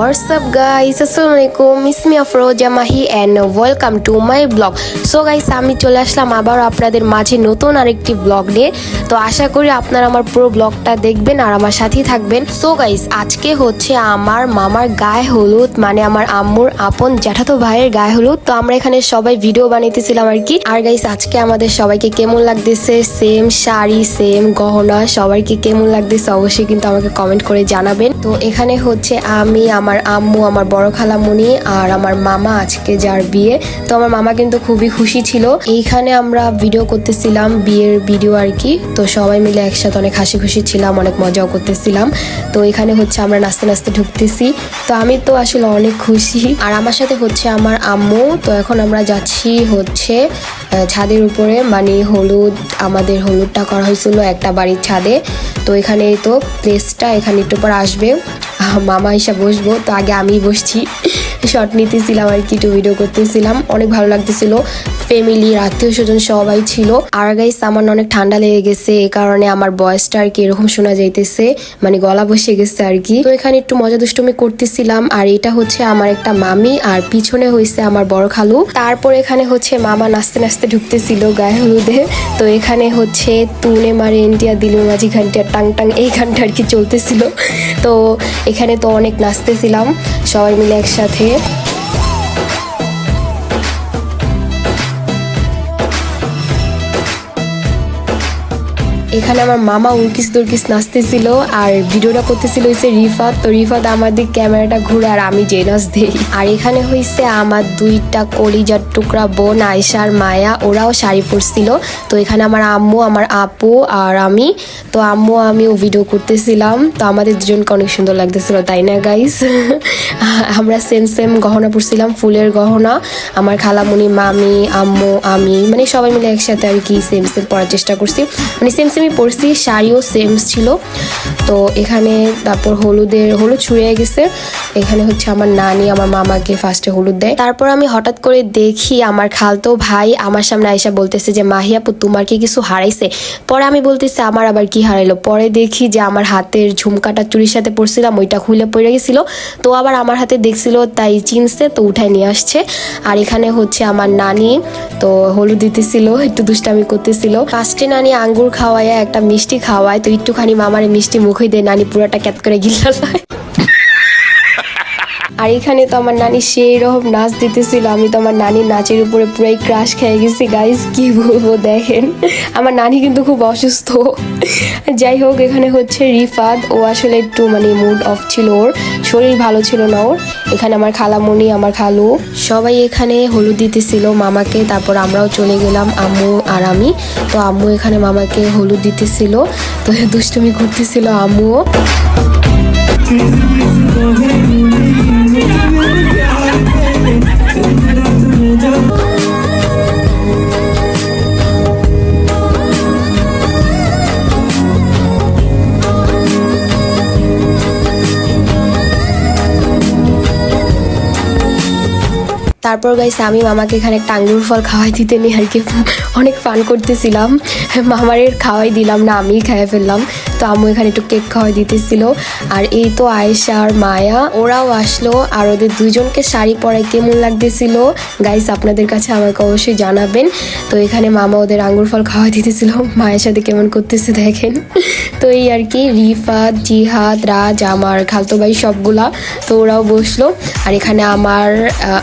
WhatsApp guys আসসালামু আলাইকুম ইসমি Afroza Mahi and welcome to my blog so guys আমি চলে আসলাম আবার আপনাদের মাঝে নতুন আরেকটি ব্লগ নিয়ে। তো আশা করি আপনারা আমার পুরো ব্লগটা দেখবেন আর আমার সাথেই থাকবেন। সো গাইস আজকে হচ্ছে আমার মামার গায়ে হলুদ মানে আমার আম্মুর আপন জ্যাঠাতো ভাইয়ের গায়ে হলুদ। তো আমরা এখানে সবাই ভিডিও বানাইতেছিলাম আর কি। আর গাইস আজকে আমাদের সবাইকে কেমন লাগতেছে? সেম শাড়ি সেম গহনা সবাইকে কেমন লাগতেছে অবশ্যই কিন্তু আমাকে কমেন্ট করে জানাবেন। তো এখানে হচ্ছে আমি, আমার আম্মু, আমার বড় খালামণি আর আমার মামা আজকে যার বিয়ে। তো আমার মামা কিন্তু খুবই খুশি ছিল। এইখানে আমরা ভিডিও করতেছিলাম, বিয়ের ভিডিও আর কি। তো সবাই মিলে একসাথে অনেক হাসি খুশি ছিলাম, অনেক মজাও করতেছিলাম। তো এখানে হচ্ছে আমরা নাচতে নাচতে ঢুকতেছি। তো আমি তো আসলে অনেক খুশি। আর আমার সাথে হচ্ছে আমার আম্মু। তো এখন আমরা যাচ্ছি হচ্ছে ছাদের উপরে। মানে হলুদ, আমাদের হলুদটা করা হয়েছিল একটা বাড়ির ছাদে। তো এখানে তো প্লেসটা এখানে একটু পর আসবে। মামা এসে বসবো। তো আগে আমি বসছি। শর্ট নিতেছিলাম আর কি একটু ভিডিও করতেছিলাম। অনেক ভালো লাগতেছিল। ফ্যামিলির আত্মীয় স্বজন সবাই ছিল। আর গাইস আমার অনেক ঠান্ডা লেগে গেছে এই কারণে আমার বয়সটা আর কি এরকম শোনা যাইতেছে মানে গলা বসে গেছে আর কি। তো এখানে একটু মজা দুষ্টুমি করতেছিলাম, আর এটা হচ্ছে আমার একটা মামি, আর পিছনে হয়েছে আমার বড় খালু। তারপর এখানে হচ্ছে মামা নাচতে নাচতে ঢুকতেছিল গায়ে হলুদে। তো এখানে হচ্ছে তুনে মারে ইন্ডিয়া দিল, মাঝি ঘণ্টা টাং টাং, এই গানটা আর কি চলতেছিল। তো এখানে তো অনেক নাচতেছিলাম, সবাই মিলে একসাথে। এখানে আমার মামা উর্কিস তুর্কিস নাচতেছিল আর ভিডিওটা করতেছিল হয়েছে রিফাত। তো রিফাত আমার দিক ক্যামেরাটা ঘুরে আর আমি যে নাচ দেই। আর এখানে হয়েছে আমার দুইটা কলিজার টুকরা বোন আয়সা আর মায়া, ওরাও শাড়ি পরছিল। তো এখানে আমার আম্মু, আমার আপু আর আমি। তো আম্মু, আমিও ভিডিও করতেছিলাম। তো আমাদের দুজনকে অনেক সুন্দর লাগতেছিল, তাই না গাইস আমরা সেম সেম গহনা পরছিলাম, ফুলের গহনা। আমার খালামুনি, মামি, আম্মু, আমি মানে সবাই মিলে একসাথে আর কি সেম সেম পরার চেষ্টা করছি। মানে সেম সেমই পরছি, শাড়িও সেম ছিল। তো এখানে তারপর হলুদের, হলুদ ছুঁড়ে গেছে। এখানে হচ্ছে আমার নানি, আমার মামাকে ফার্স্টে হলুদ দেয়। তারপর আমি হঠাৎ করে দেখি আমার খালতো ভাই আমার সামনে আয়সা বলতেছে যে মাহিয়াপু তোমার কি কিছু হারাইছে? পরে আমি বলতেছি, আমার আবার কি হারাইলো? পরে দেখি যে আমার হাতের ঝুমকাটা চুরির সাথে পড়ছিলাম ওইটা খুলে পড়ে গেছিল। তো আবার আমার হাতে দেখছিল, তাই চিনছে, তো উঠায় নিয়ে আসছে। আর এখানে হচ্ছে আমার নানি, তো হলুদ দিতেছিল, একটু দুষ্টামি করতেছিল। ফার্স্টে নানি আঙ্গুর খাওয়ায় একটা মিষ্টি খাওয়ায় তো একটুখানি মামারে মিষ্টি মুখে দিয়ে নানি পুরোটা ক্যাত করে গিলালায় আর এখানে তো আমার নানি সেই রকম নাচ দিতেছিল। আমি তো আমার নানির নাচের উপরে পুরাই ক্রাশ খেয়ে গেছি গাইস কি বলব, দেখেন। আমার নানি কিন্তু খুব অসুস্থ। যাই হোক, এখানে হচ্ছে রিফাত। ও আসলে একটু মানে মুড অফ ছিল ওর। শরীর ভালো ছিল না ওর। এখানে আমার খালামণি আমার খালু। সবাই এখানে হলুদ দিতেছিল মামাকে। তারপর আমরাও চলে গেলাম, আম্মু আর আমি। তো আম্মু এখানে মামাকে হলুদ দিতেছিল। তো দুষ্টুমি করতেছিল আম্মুও। তারপর গাইছে আমি মামাকে এখানে একটা আঙ্গুর ফল খাওয়াই দিতে নিয়ে আর কি অনেক ফান করতেছিলাম। মামারের খাওয়াই দিলাম না আমি খাইয়ে ফেললাম। তো আম্মু এখানে একটু কেক খাওয়াই দিতেছিল। আর এই তো আয়েশা আর মায়া, ওরাও আসলো আর ওদের দুইজনকে শাড়ি পরায় কেমন লাগতেছিল। গাইস আপনাদের কাছে আমাকে অবশ্যই জানাবেন। তো এখানে মামা ওদের আঙ্গুর ফল খাওয়াই দিতেছিল। মায়ের সাথে কেমন করতেছে দেখেন। তো এই আর কি, রিফাত, জিহাদ, রাজ, আমার খালতো ভাই সবগুলা, তো ওরাও বসল। আর এখানে আমার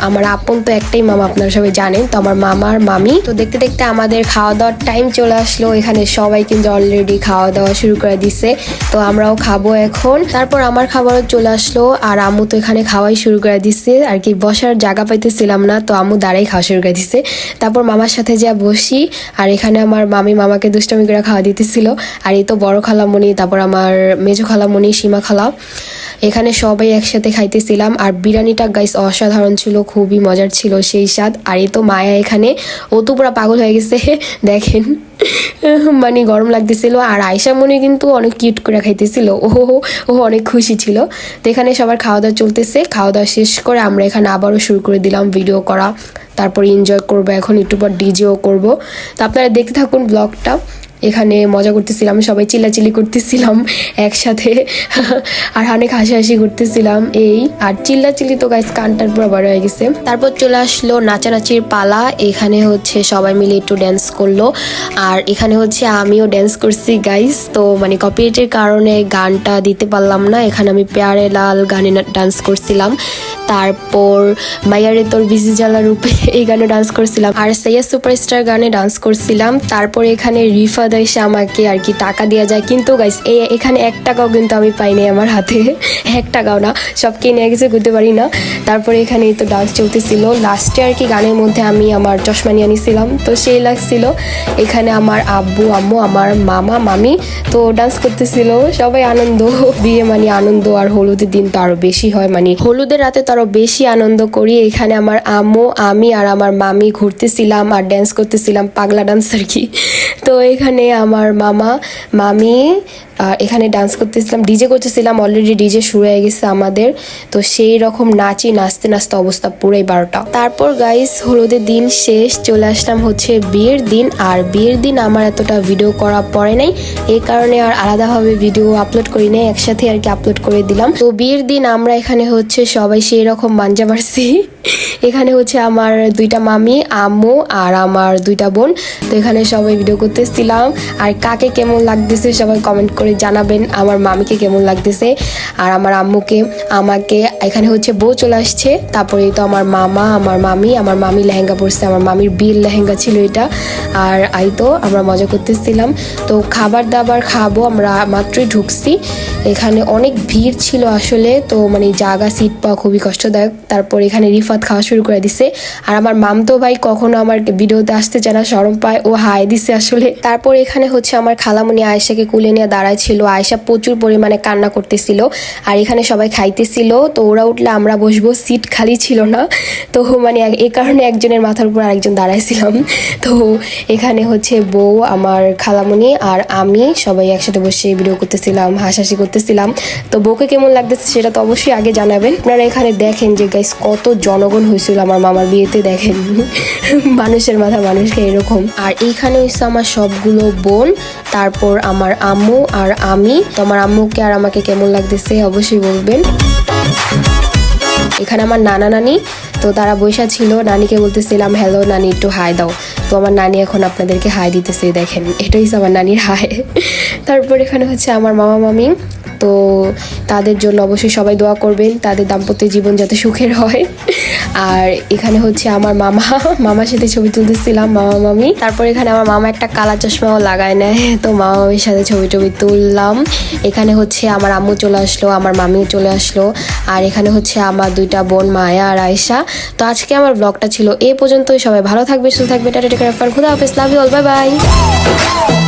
আমার আপন তো একটাই মামা, আপনারা সবাই জানেন। তো আমার মামার মামি। তো দেখতে দেখতে আমাদের খাওয়া দাওয়ার টাইম চলে আসলো। এখানে সবাই কিন্তু অলরেডি খাওয়া দাওয়া শুরু করে দিছে। তো আমরাও খাব এখন। তারপর আমার খাবারও চলে আসলো আর আম্মু তো এখানে খাওয়াই শুরু করে দিচ্ছে আর কি, বসার জায়গা পাইতেছিলাম না, তো আম্মু দাঁড়াই খাওয়া শুরু করে দিছে। তারপর মামার সাথে যা বসি, আর এখানে আমার মামি মামাকে দুষ্টামি করে খাওয়া দিতেছিল। আর এই তো বড় খালামণি তারপর আমার মেজো খালামণি সীমা খালা। এখানে সবাই একসাথে খাইতেছিলাম। আর বিরিয়ানিটা গাইস অসাধারণ ছিল, খুবই মজার ছিল সেই স্বাদ। আর এই তো মায়া এখানে। ও তো পুরো পাগল হয়ে গেছে, দেখেন। মানে গরম লাগতেছিল আর আয়সা মনে কিন্তু অনেক কিউট করে খাইতেছিল। ও ও অনেক খুশি ছিল। তো এখানে সবার খাওয়া দাওয়া চলতেছে। খাওয়া দাওয়া শেষ করে আমরা এখানে আবারও শুরু করে দিলাম ভিডিও করা। তারপর এনজয় করব, এখন পর ডিজেও করব। তো আপনারা দেখতে থাকুন ব্লগটা এখানে মজা করতেছিলাম, সবাই চিল্লাচিল্লি করতেছিলাম, একসাথে। আর অনেক হাসাহাসি করতেছিলাম, এই। আর চিল্লাচিল্লি তো গাইস কানটার পুরো বড় হয়ে গেছে। তারপর চলে আসলো নাচানাচির পালা, এখানে হচ্ছে সবাই মিলে একটু ড্যান্স করল। আর এখানে হচ্ছে আমিও ড্যান্স করছি গাইস তো মানে কপিরাইটের কারণে গানটা দিতে পারলাম না, এখানে আমি পেয়ারে লাল গানে ডান্স করছিলাম। তারপর মাইয়ারে তোর বিজি জ্বালা রূপে এই গানে ডান্স করছিলাম। আর সাইয়া সুপারস্টার গানে ডান্স করছিলাম। তারপর এখানে রিফাদ এসে আমাকে আর কি টাকা দেওয়া যায়। কিন্তু গাইস এই এখানে এক টাকাও কিন্তু আমি পাইনি আমার হাতে। এক টাকাও না, সব কিনে গেছে করতে পারি না। তারপরে এখানে তো ডান্স চলতেছিল। লাস্টে আর কি গানের মধ্যে আমি আমার চশমা নিয়ে নিয়েছিলাম তো সেই লাগছিল। এখানে আমার আব্বু, আম্মু, আমার মামা, মামি তো ডান্স করতেছিল। সবাই আনন্দ, বিয়ে মানে আনন্দ আর হলুদের দিন তো আরও বেশি হয়। মানে হলুদের রাতে তো আরও বেশি আনন্দ করি। এখানে আমার আম্মু, আমি আর আমার মামি ঘুরতেছিলাম আর ড্যান্স করতেছিলাম, পাগলা ডান্স আর কি। তো এখানে আমার মামা, মামি এখানে ডান্স করতেছিলাম ডিজে করতেছিলাম অলরেডি ডিজে শুরু হয়ে গেছে আমাদের। তো সেই রকম নাচি, নাচতে নাচতে অবস্থা পুরাই বারোটা। তারপর গাইস হলুদের দিন শেষ, চলে আসলাম হচ্ছে বিয়ের দিন। আর বিয়ের দিন আমার এতটা ভিডিও করা পড়ে নাই এই কারণে আর আলাদাভাবে ভিডিও আপলোড করি নাই, একসাথে আর কি আপলোড করে দিলাম। তো বিয়ের দিন আমরা এখানে হচ্ছে সবাই সেই রকম মাঞ্জা মারছি। এখানে হচ্ছে আমার দুইটা মামি, আম্মু আর আমার দুইটা বোন। তো এখানে সবাই ভিডিও করতেছিলাম। আর কাকে কেমন লাগতেছে সবাই কমেন্ট করে জানাবেন আমার মামিকে কেমন লাগতেছে আর আমার আম্মুকে, আমাকে, এখানে হচ্ছে বউ চলে আসছে, তারপরে তো আমার মামা, আমার মামি আমার মামি লেহেঙ্গা পরছে, আমার মামির বিল লেহেঙ্গা ছিল এটা, আর আই তো আমরা মজা করতেছিলাম। তো খাবার দাবার খাব, আমরা মাত্রই ঢুকছি। এখানে অনেক ভিড় ছিল আসলে, তো মানে জায়গা সিট পাওয়া খুবই কষ্টদায়ক। তারপর এখানে রিফাত খাওয়া শুরু করে দিছে। আর আমার মামতো ভাই কখনো আমার ভিডিওতে আসতে চায় না সরম পায়, ও হাই দিছে আসলে। তারপর এখানে হচ্ছে আমার খালামণি আয়েশাকে কুলে নিয়ে দাঁড়ায় ছিল, আয়েশা প্রচুর পরিমাণে কান্না করতেছিল আর এখানে সবাই খাইতেছিল। তো ওরা উঠলে আমরা বসবো, সিট খালি ছিল না। তো মানে এই কারণে একজনের মাথার উপর আরেকজন দাঁড়াইছিলাম। তো এখানে হচ্ছে বউ, আমার খালামণি আর আমি সবাই একসাথে বসে ভিডিও করতেছিলাম, হাসাহাসি করতেছিলাম। তো বউকে কেমন লাগতেছে সেটা তো অবশ্যই আগে জানাবেন। আপনারা এখানে দেখেন যে গাইস কত জনগণ হয়েছিল আমার মামার বিয়েতে, দেখেন। মানুষের মাথা মানুষকে এরকম। আর এইখানে হচ্ছে আমার সবগুলো বোন, তারপর আমার আম্মু আর আমি তো আমার আম্মুকে আর আমাকে কেমন লাগতেছে অবশ্যই বলবেন। এখানে আমার নানা নানি, তো তারা বৈশা ছিল, নানিকে বলতেছিলাম হ্যালো নানি, একটু হাই দাও। তো আমার নানি এখন আপনাদেরকে হাই দিতেছে, দেখেন, এটাই হচ্ছে আমার নানির হাই তারপর এখানে হচ্ছে আমার মামা, মামি। তো তাদের জন্য অবশ্যই সবাই দোয়া করবেন, তাদের দাম্পত্য জীবন যাতে সুখের হয়। আর এখানে হচ্ছে আমার মামা মামার সাথে ছবি তুলতেছিলাম মামা মামি তারপর এখানে আমার মামা একটা কালা চশমাও লাগায় নেয় তো মামা মামির সাথে ছবি টবি তুললাম এখানে হচ্ছে আমার আম্মু চলে আসলো আমার মামিও চলে আসলো আর এখানে হচ্ছে আমার দুইটা বোন মায়া আর আয়সা তো আজকে আমার ব্লগটা ছিল এ পর্যন্তই সবাই ভালো থাকবে সুস্থ থাকবে টাটা টেকার খুদা হাফেজ love you all bye bye